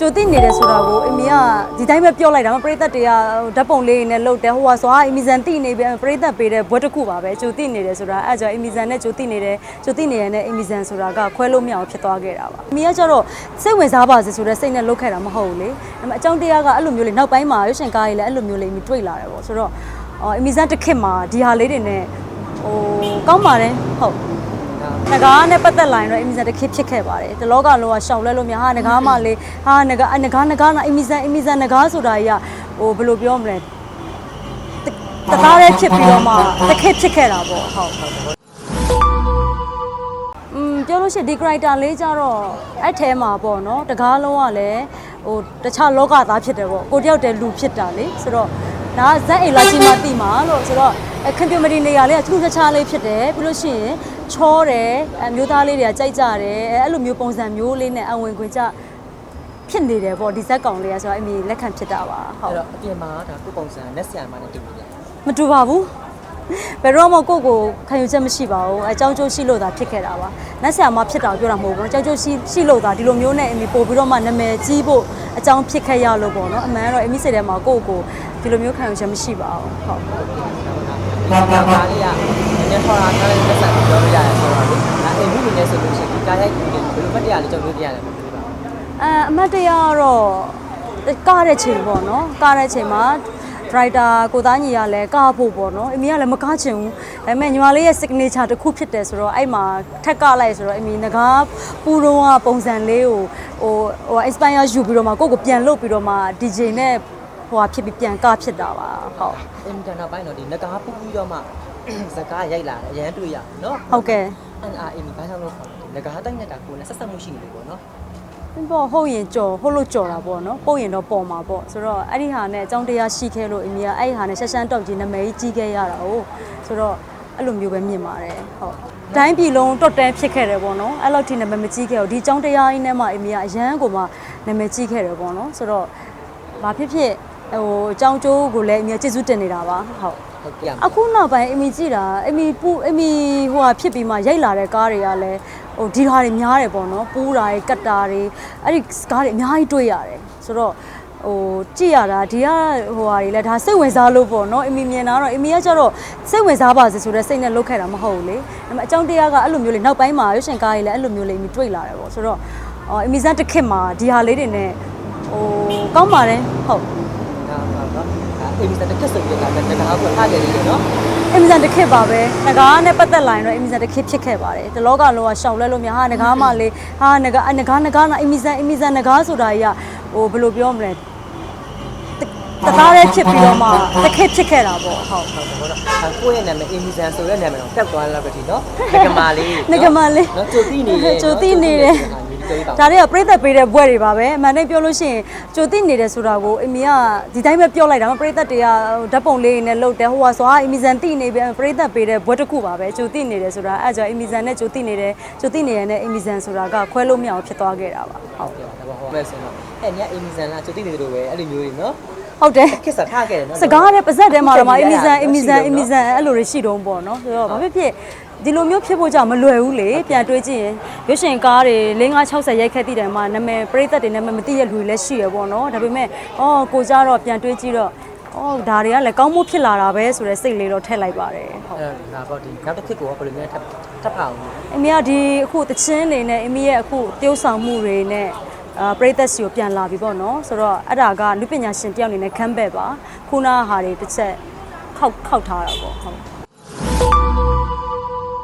ကြိုသိနေတယ်ဆိုတာကိုအမေကဒီတိုင်းပဲပြောလိုက်တာမပရိသတ်တွေကဓာတ်ပုံလေးနဲ့လှုပ်တယ်ဟိုကဆိုအမီဇန်သိနေပြီပရိသတ်ပေးတဲ့ဘွဲတစ်ခုပါပဲကြိုသိနေတယ်ဆိုတာအဲ့ကြောင့်အမီဇန်နဲ့ကြိုသိနေတယ်ကြိုသိနေရတဲ့အမီဇန်ဆိုတာကခွဲလို့မရအောင်ဖြစ်သွားခဲ့တာပါအမေကကျတော့စိတ်ဝင်စားပါစေဆိုတဲ့စိတ်နဲ့လှုပ်ခဲ့တာမဟုတ်ဘူးလေဒါပေမဲ့အကြောင်းတရားကအဲ့လိုမျိုးလေးနောက်ပိုင်းမှာရွှေရှင်ကားကြီးလည်းအဲ့လိုမျိုးလေးမိတွေ့လာတယ်ပေါ့ဆိုတော့အော်အမီဇန်တစ်ခစ်မှာဒီဟာလေးတွေနဲ့ဟိုကောင်းပါတယ်ဟုတ် ငကားနဲ့ပတ်သက်လာရင်တော့အင်မီဇန်တစ်ခေတ်ဖြစ်ခဲ့ပါတယ်။ဒီလောကလုံးကရှောင်လဲလို့များဟာငကားမလေးဟာငကားငကားငကားနာအင်မီဇန်အင်မီဇန်ငကားဆိုတာကြီးကဟိုဘယ်လိုပြောမလဲတတကားလေးဖြစ်ပြီးတော့မှတစ်ခေတ်ဖြစ်ခဲ့တာပေါ့ဟုတ်อืมပြောလို့ရှိရင်ဒီ character လေးကြတော့အဲ့ထဲမှာပေါ့နော်တကားလုံးကလည်းဟိုတခြားလောကသားဖြစ်တယ်ပေါ့ကိုတယောက်တည်းလူဖြစ်တာလေဆိုတော့ဒါကဇက်အိမ်လာချင်းမသိမှာလို့ဆိုတော့အဲကွန်ပျူတာနေရာလေးကထူးခြားခြားလေးဖြစ်တယ်ပြီးလို့ရှိရင် ချောတယ်အမျိုးသားလေးတွေကကြိုက်ကြတယ်အဲအဲ့လိုမျိုးပုံစံမျိုးလေးနဲ့အဝင်ခွင်ကြဖြစ်နေတယ်ပေါ့ဒီဇက်ကောင်လေးကဆိုတော့အမေလက်ခံဖြစ်တာပါဟုတ်အဲ့တော့အပြင်မှာဒါကိုပုံစံနဲ့ဆရာမနဲ့တူနေတယ်မတူပါဘူးဘယ်တော့မှကိုယ့်ကိုခံယူချက်မရှိပါဘူးအကြောင်းကျိုးရှိလို့သာဖြစ်ခဲ့တာပါနတ်ဆရာမဖြစ်တာကိုပြောတာမဟုတ်ဘူးအကြောင်းကျိုးရှိရှိလို့သာဒီလိုမျိုးနဲ့အမေပို့ပြီးတော့မှနာမည်ကြီးဖို့အကြောင်းဖြစ်ခဲ့ရလို့ပေါ့နော်အမှန်ကတော့အမိစိတ်ထဲမှာကိုယ့်ကိုဒီလိုမျိုးခံယူချက်မရှိပါဘူးဟုတ်ဒါကားလေးကနည်းထော်တာကားလေးလက်ဆက်ပြောလို့ရတယ်ဆိုတော့လေအဲအိမ်မှုနေနေဆိုလို့ရှိရင်ဒီကားရိုက်ကူနေဘယ်လိုမှတရားလေးကြောက်လို့ပြရတယ်မသိပါဘူးအဲအမတ်တရားကတော့ကားတဲ့ချိန်ပေါ့နော်ကားတဲ့ချိန်မှာဒရိုက်တာကိုသားညီကလည်းကားဖို့ပေါ့နော်အမေကလည်းမကားချင်ဘူးဒါပေမဲ့ညီမလေးရဲ့ signature တစ်ခုဖြစ်တယ်ဆိုတော့အဲ့မှာထက်ကလိုက်ဆိုတော့အမေငကားပူတော့ကပုံစံလေးကိုဟိုဟို inspire ယူပြီးတော့မှကိုယ့်ကိုပြန်လုပ်ပြီးတော့မှ DJ နဲ့ဟိုဟာဖြစ်ပြီးပြန်ကားဖြစ်တာပါဟုတ်အင်တန်နောက်ပိုင်းတော့ဒီငကားပူပူတော့မှ ဇကားရိုက်လာတယ်အရန်တွေ့ရနော်ဟုတ်ကဲ့အဲ့အာအင်ဘာကြောင့်လို့ခေါ်လဲငကားတိုက်နေတာကိုလည်းဆက်ဆက်မှုရှိနေတယ်ပေါ့နော်ပေါ့ဟုတ်ရင်ကြော်ဟုတ်လို့ကြော်တာပေါ့နော်ပုတ်ရင်တော့ပေါ်မှာပေါ့ဆိုတော့အဲ့ဒီဟာနဲ့အကြောင်းတရားရှိခဲ့လို့အမေကအဲ့ဒီဟာနဲ့ဆက်ရှမ်းတောက်ကြီးနာမည်ကြီးကြီးခဲ့ရတာ哦ဆိုတော့အဲ့လိုမျိုးပဲမြင်ပါတယ်ဟုတ်တိုင်းပြည်လုံးတွတ်တန်းဖြစ်ခဲ့တယ်ပေါ့နော်အဲ့လောက်ထိနာမည်မကြီးခဲ့ဘူးဒီအကြောင်းတရားကြီးနဲ့မှအမေကအရန်ကိုမှနာမည်ကြီးခဲ့တယ်ပေါ့နော်ဆိုတော့ဘာဖြစ်ဖြစ်ဟိုအကြောင်းကျိုးကိုလည်းအမေကကျေးဇူးတင်နေတာပါဟုတ် ဟုတ်ပြရမယ်အခုနောက်ပိုင်းအမီကြည့်တာအမီပူအမီဟိုဟာဖြစ်ပြီးမှရိုက်လာတဲ့ကားတွေကလည်းဟိုဒီဟာတွေများတယ်ပေါ့နော်ပူးတာတွေကတ်တာတွေအဲ့ဒီကားတွေအများကြီးတွေ့ရတယ်ဆိုတော့ဟိုကြည့်ရတာဒီကဟိုဟာတွေလည်းဒါစိတ်ဝင်စားလို့ပေါ့နော်အမီမြင်တာတော့အမီကကျတော့စိတ်ဝင်စားပါစေဆိုတဲ့စိတ်နဲ့လုပ်ခဲ့တာမဟုတ်ဘူးလေဒါပေမဲ့အကြောင်းတရားကအဲ့လိုမျိုးလေးနောက်ပိုင်းမှာရွှေရှင်ကားကြီးလည်းအဲ့လိုမျိုးလေးအမီတွေ့လာတယ်ပေါ့ဆိုတော့အော်အမီဇန်တစ်ခစ်မှာဒီဟာလေးတွေနဲ့ဟိုကောင်းပါတယ်ဟုတ် ဒါပါတော့အင်စတာတက်ဆိုပြီးတော့ငကားကိုထားကြတယ်နော်အင်မီဇန်တစ်ခစ်ပါပဲငကားနဲ့ပတ်သက်လာရင်တော့အင်မီဇန်တစ်ခစ်ဖြစ်ခဲ့ပါတယ်ဒီလောကလုံးကရှောင်လဲလို့များဟာငကားမလေးဟာငကားငကားငကားနာအင်မီဇန်အင်မီဇန်ငကားဆိုတာကြီးကဟိုဘယ်လိုပြောမလဲတကားလေးဖြစ်ပြီးတော့မှတစ်ခစ်ဖြစ်ခဲ့တာပေါ့ဟုတ်ဟုတ်တယ်ပေါ့နော်။ကိုယ့်ရဲ့နာမည်အင်မီဇန်ဆိုတဲ့နာမည်တော့တက်သွားလောက်ပဲဒီနော်။ငကမာလေးငကမာလေးနော်ကြိုတိနေတယ်ကြိုသိနေတယ် ဒါတွေကပြိသက်ပေးတဲ့ဘွဲတွေပါပဲအမှန်တည်းပြောလို့ရှိရင်ကြိုသိနေတယ်ဆိုတာကိုအမေကဒီတိုင်းပဲပြောလိုက်တာမပြိသက်တွေကဓာတ်ပုံလေးနဲ့လှုပ်တယ်ဟိုကဆိုအမီဇန်သိနေပြီပြိသက်ပေးတဲ့ဘွဲတစ်ခုပါပဲကြိုသိနေတယ်ဆိုတာအဲ့ကြောင့်အမီဇန်နဲ့ကြိုသိနေတယ်ကြိုသိနေရတဲ့အမီဇန်ဆိုတာကခွဲလို့မရအောင်ဖြစ်သွားခဲ့တာပါဟုတ်ဟုတ်တယ်ဟောမဲ့ဆိုတော့အဲ့ညအင်မီဇန်လားကြိုတိနေတယ်လို့ပဲအဲ့လိုမျိုးတွေနော် ဟုတ်တယ်ခက်စားထားခဲ့တယ်နော်စကားတဲ့ပါဇက်ထဲမှာတော့အမီဇန်အမီဇန်အမီဇန်အဲ့လိုတွေရှိတော့ပေါ့နော်ဆိုတော့ဘာဖြစ်ဖြစ်ဒီလိုမျိုးဖြစ်ဖို့ကြောင့်မလွယ်ဘူးလေပြန်တွေးကြည့်ရင်ရွှေရှင်ကားတွေ5960ရိုက်ခက်တည်တယ်မှာနာမည်ပရိသတ်တွေနာမည်မသိရလူတွေလည်းရှိရပေါ့နော်ဒါပေမဲ့အော်ကိုကြတော့ပြန်တွေးကြည့်တော့အော်ဒါတွေကလည်းကောင်းမှုဖြစ်လာတာပဲဆိုတဲ့စိတ်လေးတော့ထည့်လိုက်ပါတယ်ဟုတ်အဲ့ဒါပေါ့ဒီနောက်တစ်ခစ်ကိုဘယ်လိုမျိုးထပ်ထပ်ဖအောင်အမေကဒီအခုတချင်းနေနဲ့အမေရဲ့အခုတရုပ်ဆောင်မှုတွေနဲ့အာ ပရိသတ်စီကိုပြန်လာပြီပေါ့နော်ဆိုတော့အဲ့ဒါကလူပညာရှင်တယောက်အနေနဲ့ခမ်းဘက်ပါခုနကဟာတွေတစ်ချက်ခောက်ခောက်ထားတာပေါ့ဟုတ်